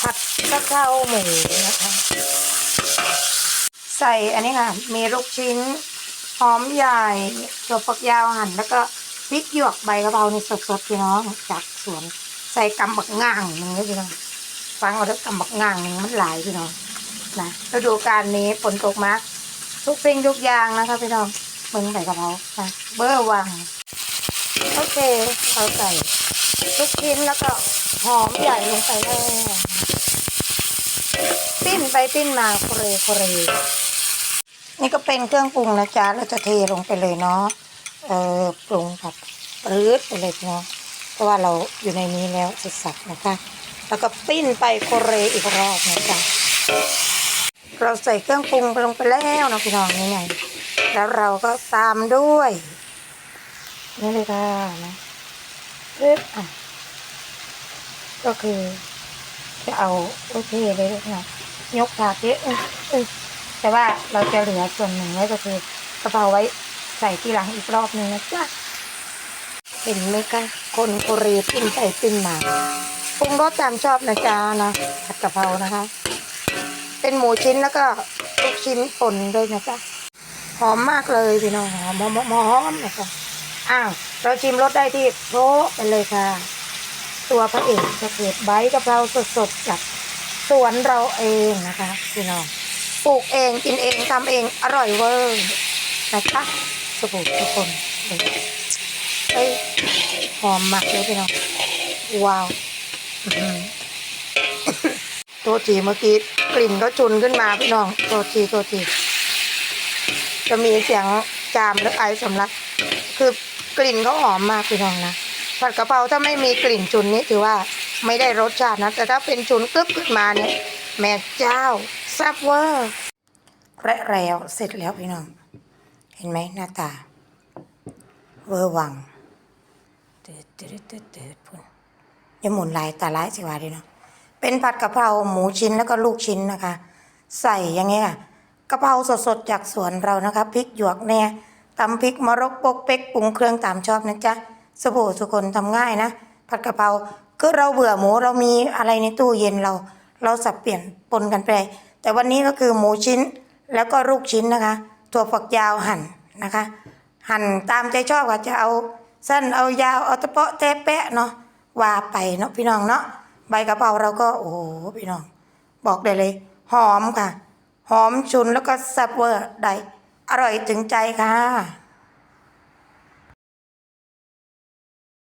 ผัดกะเพราหมูนะคะ ใส่อันนี้ค่ะ มีลูกชิ้นหอมใหญ่ถั่วฝักยาวหั่นแล้วก็พริกหยวกใบกะเพรานี่สดๆพี่น้องจากสวน ใส่กำบักง่างหนึ่งเลยพี่น้องฟังเอาเด้อกำบักง่างหนึ่งมันหลายพี่น้องนะฤดูกาลนี้ฝนตกมาทุกสิ่งทุกอย่างนะคะพี่น้องมึงใส่กะเพรานะเบอร์วังโอเคเอาใส่ลูกชิ้นแล้วก็หอมใหญ่ลงไปเลย ปิ้นไปปิ้นมาโคเรโคเรนี่ก็เป็นเครื่องปรุงนะจ๊ะเราจะเทลงไปเลยเนาะเออปรุงแบบปรื๊ดไปเลยเนาะเพราะว่าเราอยู่ในนี้แล้วเสร็จสับนะคะ แล้วก็ปิ้นไปโคเรอีกรอบนะจ๊ะเราใส่เครื่องปรุงไปลงไปแล้วนะพี่น้องนี่ไงแล้วเราก็ตามด้วยนี่เลยค่ะนะปึ๊บอะก็คือ จะเอาโอเคเลยนะยกถาดเยอะแต่ว่าเราจะเหลือส่วนหนึ่งไว้ก็คือกระเพราไว้ใส่ทีหลังอีกรอบหนึ่งนะจ๊ะเห็นไหมคะคนโคเรีปิ้นไปปิ้นมาปรุงรสตามชอบนะจ๊ะนะผัดกะเพรานะคะ เป็นหมูชิ้นแล้วก็ลูกชิ้นป่นด้วยนะจ๊ะหอมมากเลยพี่น้องหอมหอมหอมหอมนะคะอ้าวเราชิมรสได้ที่โต๊ะไปเลยค่ะ ตัวพระเอกจะเกิดใบกะเพราสดๆจากสวนเราเองนะคะพี่น้องปลูกเองกินเองทำเองอร่อยเวอร์นะคะสบู่ทุกคนเฮ้ยหอมมากเลยพี่น้องว้าวตัวทีเมื่อกี้กลิ่นก็จุนขึ้นมาพี่น้องตัวทีตัวทีจะมีเสียงจามหรือไอสำลักคือกลิ่นเขาหอมมากพี่น้องนะ ผัดกะเพราถ้าไม่มีกลิ่นจุนนี้ถือว่าไม่ได้รสชาตินะ แต่ถ้าเป็นจุนกึ๊บขึ้นมาเนี่ยแม่เจ้าแซ่บเวอร์และแล้วเสร็จแล้วพี่น้อง เห็นไหมหน้าตา เวอร์วังเดือดเดือดเดือดเดือดพุ่นอย่าหมุนลายตาลายสิวาดีเนาะเป็นผัดกะเพราหมูชิ้นแล้วก็ลูกชิ้นนะคะ ใส่อย่างเงี้ยค่ะกะเพราสดๆจากสวนเรานะคะพริกหยวกแน่ตำพริกมะรกปกเป๊กปรุงเครื่องตามชอบนะจ๊ะ สบู่ทุกคนทำง่ายนะ ผัดกะเพราคือเราเบื่อหมูเรามีอะไรในตู้เย็นเรา เราสับเปลี่ยนปนกันไป แต่วันนี้ก็คือหมูชิ้นแล้วก็ลูกชิ้นนะคะ ถั่วฝักยาวหั่นนะคะ หั่นตามใจชอบค่ะจะเอาสั้นเอายาวเอาตะเปาะแตะแปะเนาะว่าไปเนาะพี่น้องเนาะใบกะเพราเราก็โอ้โหพี่น้อง บอกได้เลย หอมค่ะ หอมชุนแล้วก็แซ่บเวอร์ได้อร่อยถึงใจค่ะ